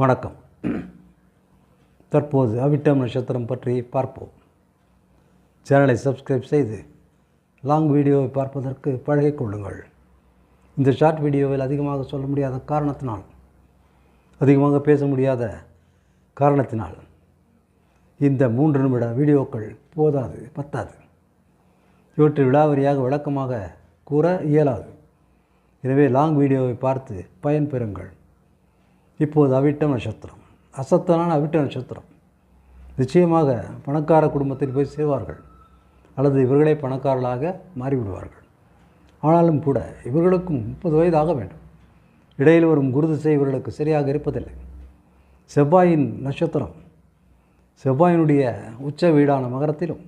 வணக்கம். தற்போது அவிட்டம் நட்சத்திரம் பற்றி பார்ப்போம். சேனலை சப்ஸ்கிரைப் செய்து லாங் வீடியோவை பார்ப்பதற்கு பழகிக்கொள்ளுங்கள் இந்த ஷார்ட் வீடியோவில் அதிகமாக சொல்ல முடியாத காரணத்தினால் அதிகமாக பேச முடியாத காரணத்தினால் இந்த மூன்று நிமிட வீடியோக்கள் போதாது பத்தாது. இவற்றை விழாவரியாக விளக்கமாக கூற இயலாது. எனவே லாங் வீடியோவை பார்த்து பயன் பெறுங்கள். இப்போது அவிட்ட நட்சத்திரம். அசத்தனான அவிட்ட நட்சத்திரம். நிச்சயமாக பணக்கார குடும்பத்தில் போய் செய்வார்கள் அல்லது இவர்களே பணக்காரர்களாக மாறிவிடுவார்கள். ஆனாலும் கூட இவர்களுக்கும் முப்பது வயது ஆக வேண்டும். இடையில் வரும் குருதிசை இவர்களுக்கு சரியாக இருப்பதில்லை. செவ்வாயின் நட்சத்திரம் செவ்வாயினுடைய உச்ச வீடான மகரத்திலும்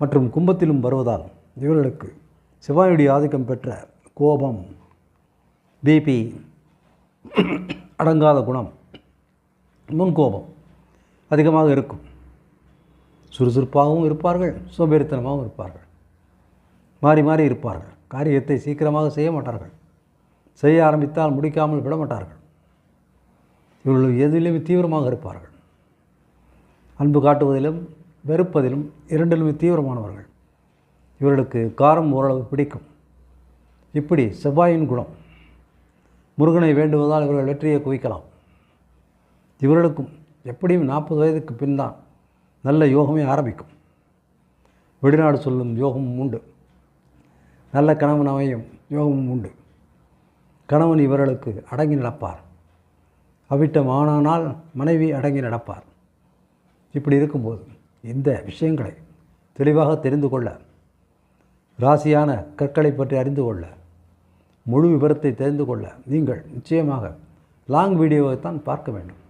மற்றும் கும்பத்திலும் வருவதால் இவர்களுக்கு செவ்வாயுடைய ஆதிக்கம் பெற்ற கோபம் பிபி அடங்காத குணம் முன்கோபம் அதிகமாக இருக்கும். சுறுசுறுப்பாகவும் இருப்பார்கள் சோம்பேறித்தனமாகவும் இருப்பார்கள். மாறி மாறி இருப்பார்கள். காரியத்தை சீக்கிரமாக செய்ய மாட்டார்கள். செய்ய ஆரம்பித்தால் முடிக்காமல் விட மாட்டார்கள். இவர்கள் எதிலுமே தீவிரமாக இருப்பார்கள். அன்பு காட்டுவதிலும் வெறுப்பதிலும் இரண்டிலுமே தீவிரமானவர்கள். இவர்களுக்கு காரம் ஓரளவு பிடிக்கும். இப்படி செவ்வாயின் குணம் முருகனை வேண்டுவதால் இவர்கள் வெற்றியை குவிக்கலாம். இவர்களுக்கும் எப்படியும் நாற்பது வயதுக்கு பின் தான் நல்ல யோகமே ஆரம்பிக்கும். வெளிநாடு சொல்லும் யோகமும் உண்டு. நல்ல கணவன் அமையும் யோகமும் உண்டு. கணவன் இவர்களுக்கு அடங்கி நடப்பார். அவிட்டம் ஆனானால் மனைவி அடங்கி நடப்பார். இப்படி இருக்கும்போது இந்த விஷயங்களை தெளிவாக தெரிந்து கொள்ள ராசியான கற்களை பற்றி அறிந்து கொள்ள முழு விவரத்தை தெரிந்து கொள்ள நீங்கள் நிச்சயமாக லாங் வீடியோவை தான் பார்க்க வேண்டும்.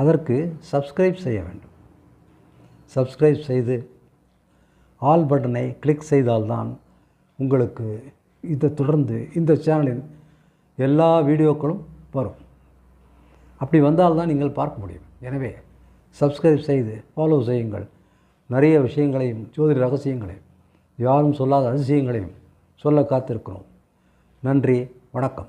அதற்கு சப்ஸ்கிரைப் செய்ய வேண்டும். சப்ஸ்கிரைப் செய்து ஆல் பட்டனை கிளிக் செய்தால்தான் உங்களுக்கு இதை தொடர்ந்து இந்த சேனலின் எல்லா வீடியோக்களும் வரும். அப்படி வந்தால்தான் நீங்கள் பார்க்க முடியும். எனவே சப்ஸ்கிரைப் செய்து ஃபாலோ செய்யுங்கள். நிறைய விஷயங்களையும் ஜோதிட ரகசியங்களையும் யாரும் சொல்லாத அதிசயங்களையும் சொல்ல காத்திருக்கிறோம். நன்றி வணக்கம்.